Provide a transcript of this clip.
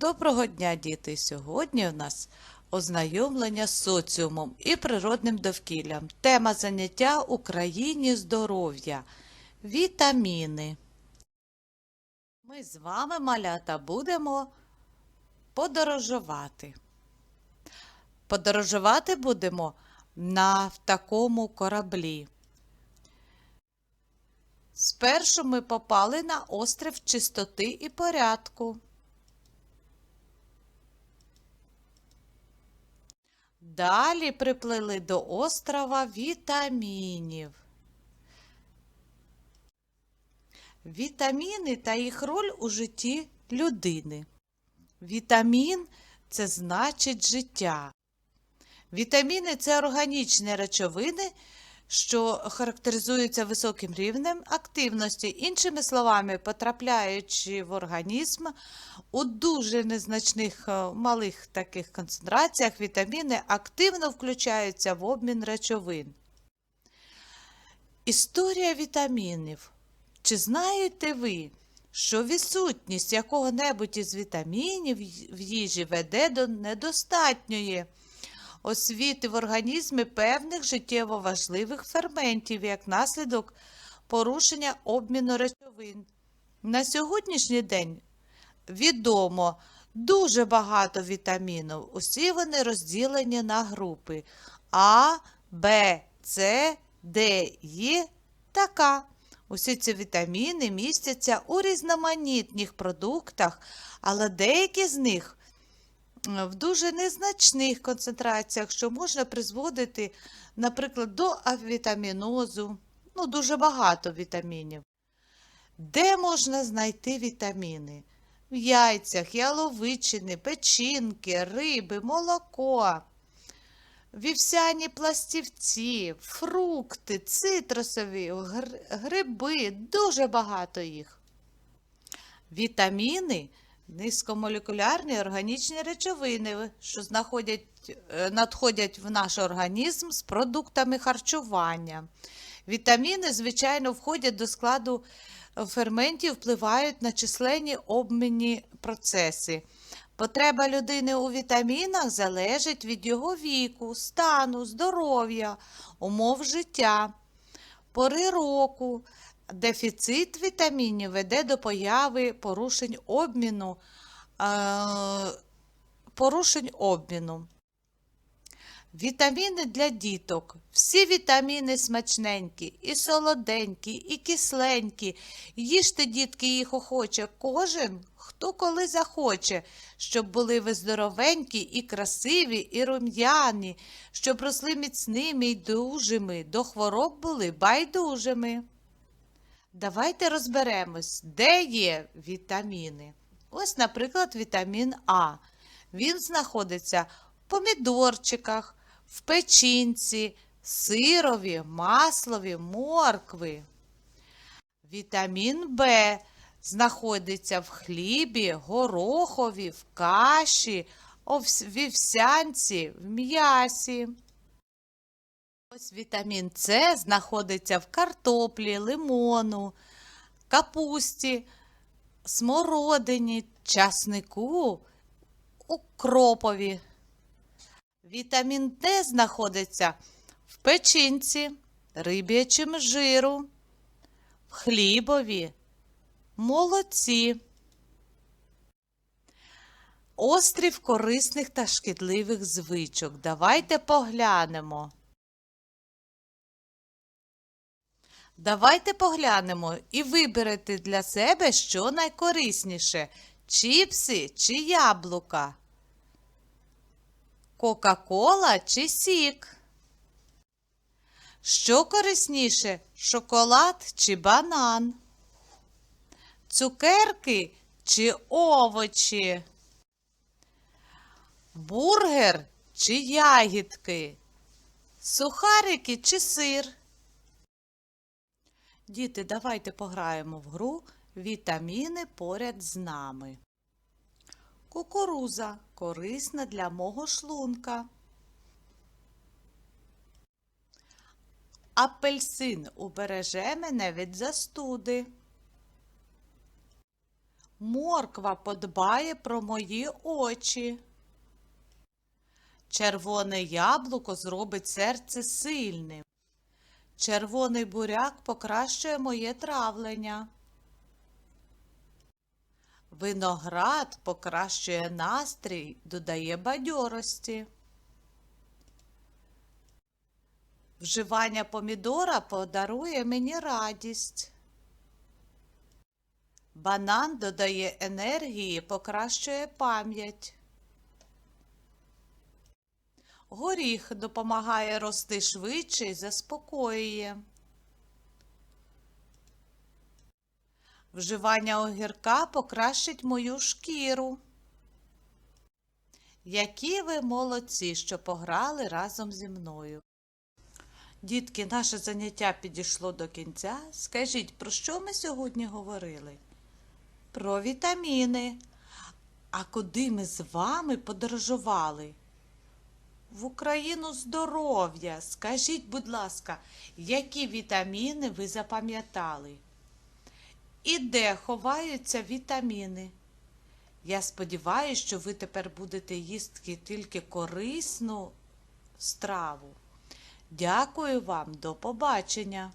Доброго дня, діти! Сьогодні у нас ознайомлення з соціумом і природним довкіллям. Тема заняття Україні здоров'я. Вітаміни. Ми з вами, малята, будемо подорожувати. Подорожувати будемо на такому кораблі. Спершу ми попали на острів чистоти і порядку. Далі приплили до острова вітамінів. Вітаміни та їх роль у житті людини. Вітамін це значить життя. Вітаміни це органічні речовини, що характеризуються високим рівнем активності. Іншими словами, потрапляючи в організм у дуже незначних е, малих таких концентраціях, вітаміни активно включаються в обмін речовин. Історія вітамінів. Чи знаєте ви, що відсутність якого-небудь із вітамінів в їжі веде до недостатньої освіти в організмі певних життєво важливих ферментів як наслідок порушення обміну речовин? На сьогоднішній день відомо дуже багато вітамінів. Усі вони розділені на групи А, Б, С, Д, Е та К. Усі ці вітаміни містяться у різноманітних продуктах, але деякі з них в дуже незначних концентраціях, що можна призводити, наприклад, до авітамінозу, ну, дуже багато вітамінів. Де можна знайти вітаміни? В яйцях, яловичини, печінки, риби, молоко, вівсяні пластівці, фрукти, цитрусові, гр- гриби, дуже багато їх. Вітаміни низькомолекулярні органічні речовини, що знаходять, е, надходять в наш організм з продуктами харчування. Вітаміни, звичайно, входять до складу ферментів, впливають на численні обмінні процеси. Потреба людини у вітамінах залежить від його віку, стану, здоров'я, умов життя, пори року. Дефіцит вітамінів веде до появи порушень обміну, е, порушень обміну. Вітаміни для діток. Всі вітаміни смачненькі, і солоденькі, і кисленькі. Їжте, дітки, їх охоче. Кожен, хто коли захоче, щоб були ви здоровенькі і красиві, і рум'яні, щоб росли міцними й дужими, до хвороб були байдужими. Давайте розберемось, де є вітаміни. Ось, наприклад, вітамін А. Він знаходиться в помідорчиках, в печінці, сирові, маслові, моркви. Вітамін Б знаходиться в хлібі, горохові, в каші, овс- вівсянці, в м'ясі. Ось вітамін С знаходиться в картоплі, лимону, капусті, смородині, часнику, укропові. Вітамін Д знаходиться в печінці, риб'ячим жиру, в хлібові, молоці. Острів корисних та шкідливих звичок. Давайте поглянемо. Давайте поглянемо і виберете для себе, що найкорисніше чіпси чи яблука, Кока-кола чи сік. Що корисніше шоколад чи банан? Цукерки чи овочі? Бургер чи ягідки? Сухарики чи сир? Діти, давайте пограємо в гру Вітаміни поряд з нами. Кукуруза корисна для мого шлунка. Апельсин убереже мене від застуди. Морква подбає про мої очі. Червоне яблуко зробить серце сильним. Червоний буряк покращує моє травлення. Виноград покращує настрій, додає бадьорості. Вживання помідора подарує мені радість. Банан додає енергії, покращує пам'ять. Горіх допомагає рости швидше і заспокоює. Вживання огірка покращить мою шкіру. Які ви молодці, що пограли разом зі мною. Дітки, наше заняття підійшло до кінця. Скажіть, про що ми сьогодні говорили? Про вітаміни. А куди ми з вами подорожували? В Україну здоров'я. Скажіть, будь ласка, які вітаміни ви запам'ятали? І де ховаються вітаміни? Я сподіваюся, що ви тепер будете їсти тільки корисну страву. Дякую вам, до побачення!